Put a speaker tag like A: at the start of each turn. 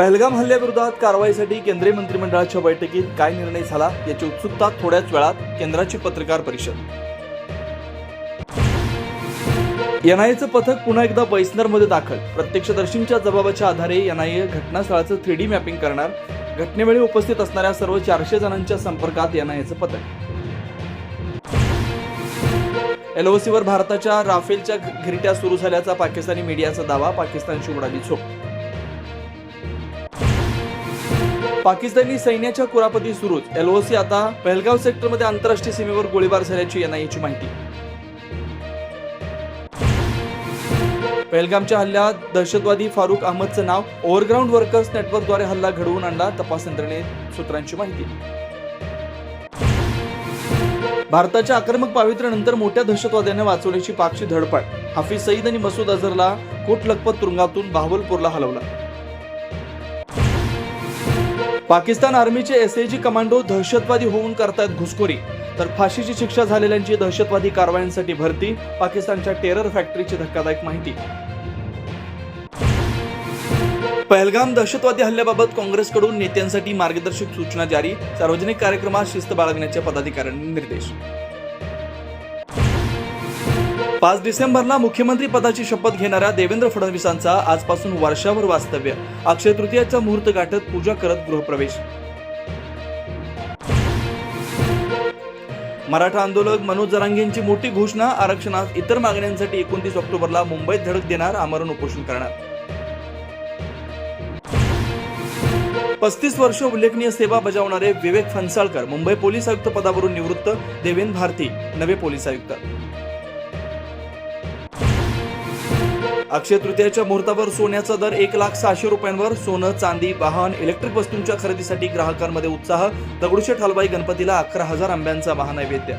A: पहलगाम हल्ल्याविरोधात कारवाईसाठी केंद्रीय मंत्रिमंडळाच्या बैठकीत काय निर्णय झाला याची उत्सुकता थोड्याच वेळात केंद्राची पत्रकार परिषद. एनआयएचं पथक पुन्हा एकदा बैसनरमध्ये दाखल. प्रत्यक्षदर्शींच्या जबाबाच्या आधारे एनआयए घटनास्थळाचं थ्री डी मॅपिंग करणार. घटनेवेळी उपस्थित असणाऱ्या सर्व चारशे जणांच्या संपर्कात एनआयएचं पथक. एलओसीवर भारताच्या राफेलच्या घिरट्या सुरू झाल्याचा पाकिस्तानी मीडियाचा दावा पाकिस्तानशी उडाली झोप. पाकिस्तानी सैन्याच्या कुरापती सुरूच. एलओसी आता पहलगाव सेक्टरमध्ये आंतरराष्ट्रीय सीमेवर गोळीबार झाल्याची एनआयएची माहिती. पहलगामच्या हल्ल्यात दहशतवादी फारुख अहमदचं नाव ओव्हरग्राऊंड वर्कर्स नेटवर्कद्वारे हल्ला घडवून आणला तपास यंत्रणे सूत्रांची माहिती. भारताच्या आक्रमक पावित्र्यानंतर मोठ्या दहशतवाद्यांना वाचवण्याची पाकची धडपड. हाफिज सईद आणि मसूद अझरला कोट लखपत तुरुंगातून बहावलपूरला हलवला. पाकिस्तान आर्मीचे एसएजी कमांडो दहशतवादी होऊन करतायत घुसखोरी. तर फाशीची शिक्षा झालेल्यांची दहशतवादी कारवायांसाठी भरती पाकिस्तानच्या टेरर फॅक्टरीची धक्कादायक माहिती. पहलगाम दहशतवादी हल्ल्याबाबत काँग्रेसकडून नेत्यांसाठी मार्गदर्शक सूचना जारी सार्वजनिक कार्यक्रमात शिस्त बाळगण्याच्या पदाधिकाऱ्यांनी निर्देश. पाच डिसेंबरला मुख्यमंत्री पदाची शपथ घेणाऱ्या देवेंद्र फडणवीसांचा आजपासून वर्षाभर वास्तव्य. अक्षय तृतीयाचा मुहूर्त गाठत पूजा करत गृहप्रवेश. मराठा आंदोलक मनोज जरांगेंची मोठी घोषणा आरक्षणात इतर मागण्यांसाठी एकोणतीस ऑक्टोबरला मुंबईत धडक देणार आमरण उपोषण करणार. पस्तीस वर्ष उल्लेखनीय सेवा बजावणारे विवेक फणसाळकर मुंबई पोलीस आयुक्त पदावरून निवृत्त देवेंद्र भारती नवे पोलीस आयुक्त. अक्षय तृतीयाच्या मुहूर्तावर सोन्याचा दर एक लाख सहाशे रुपयांवर सोनं चांदी वाहन इलेक्ट्रिक वस्तूंच्या खरेदीसाठी ग्राहकांमध्ये उत्साह दगडूशेठ हलवाई गणपतीला अकरा हजार आंब्यांचा महानैवेद्य.